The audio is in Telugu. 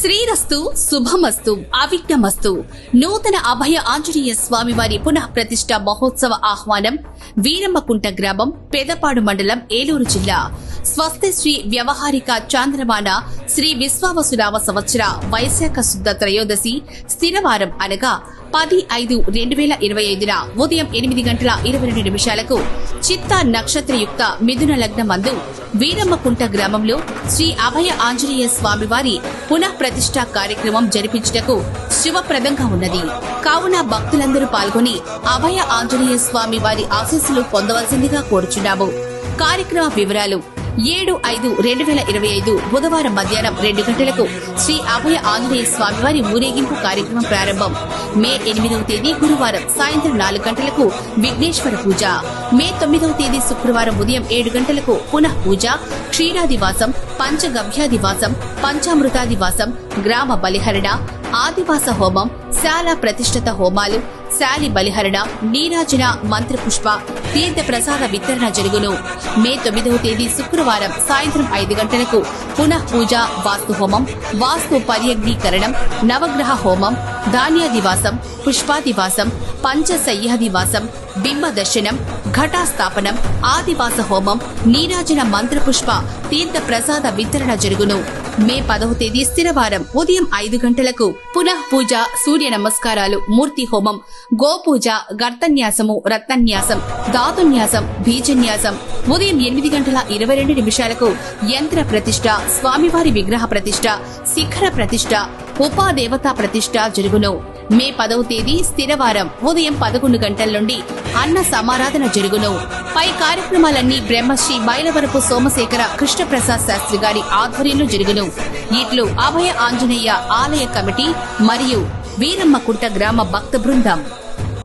శ్రీరస్తు శుభమస్తు అవిఘ్నమస్తు. నూతన అభయ ఆంజనేయ స్వామివారి పునః ప్రతిష్ట మహోత్సవ ఆహ్వానం వీరమ్మకుంట గ్రామం పెదపాడు మండలం ఏలూరు జిల్లా. స్వస్తి శ్రీ వ్యవహారిక చాంద్రమాన శ్రీ విశ్వావసునామ సంవత్సర వైశాఖ శుద్ధ త్రయోదశి స్థిరవారం అనగా పది ఐదు రెండు వేల ఇరవై ఐదున ఉదయం ఎనిమిది గంటల ఇరవై రెండు నిమిషాలకు చిత్త నక్షత్రయుక్త మిథున లగ్న మందు వీరమ్మకుంట గ్రామంలో శ్రీ అభయ ఆంజనేయ స్వామివారి పునః ప్రతిష్ఠా కార్యక్రమం జరిపించుటకు శుభప్రదంగా ఉన్నది. కావున భక్తులందరూ పాల్గొని అభయ ఆంజనేయ స్వామి వారి ఆశీస్సులు పొందవలసిందిగా కోరుచున్నాము. కార్యక్రమ వివరాలు ఏడు ఐదు రెండు వేల ఇరవై ఐదు బుధవారం మధ్యాహ్నం రెండు గంటలకు శ్రీ అభయ ఆంజనేయ స్వామివారి ఊరేగింపు కార్యక్రమం ప్రారంభం. మే ఎనిమిదవ తేదీ గురువారం సాయంత్రం నాలుగు గంటలకు విఘ్నేశ్వర పూజ. మే తొమ్మిదవ తేదీ శుక్రవారం ఉదయం ఏడు గంటలకు పునః పూజ. క్షీరాదివాసం పంచగవ్యాదివాసం పంచామృతాదివాసం గ్రామ బలిహరణ ఆదివాస హోమం శాల ప్రతిష్ఠిత హోమాలు శాలి బలిహరణ నీరాజన మంత్రపుష్ప తీర్థ ప్రసాద వితరణ జరుగును. మే తొమ్మిదవ తేదీ శుక్రవారం సాయంత్రం ఐదు గంటలకు పునః పూజ వాస్తు హోమం వాస్తు పర్యగ్నీకరణం నవగ్రహ హోమం ధాన్యాదివాసం పుష్పాదివాసం పంచశయ్యాదివాసం బింబదర్శనం ఘటాస్థాపనం ఆదివాస హోమం నీరాజన మంత్రపుష్ప తీర్థ ప్రసాద వితరణ జరుగును. మే పదవ తేదీ స్థిరవారం ఉదయం ఐదు గంటలకు పునః పూజ సూర్య నమస్కారాలు మూర్తి హోమం గోపూజ గర్తన్యాసము రత్నన్యాసం ధాతున్యాసం బీజన్యాసం. ఉదయం ఎనిమిది గంటల ఇరవై రెండు నిమిషాలకు యంత్ర ప్రతిష్ట స్వామివారి విగ్రహ ప్రతిష్ట శిఖర ప్రతిష్ట ఉపాదేవతా ప్రతిష్ట జరుగును. మే పదవ తేదీ స్థిరవారం ఉదయం పదకొండు గంటల నుండి అన్న సమారాధన జరుగును. పై కార్యక్రమాలన్నీ బ్రహ్మశ్రీ బైలవరపు సోమశేఖర కృష్ణప్రసాద్ శాస్త్రి గారి ఆధ్వర్యంలో జరుగును. ఇట్లు అభయ ఆంజనేయ ఆలయ కమిటీ మరియు వీరమ్మకుంట గ్రామ భక్త బృందం.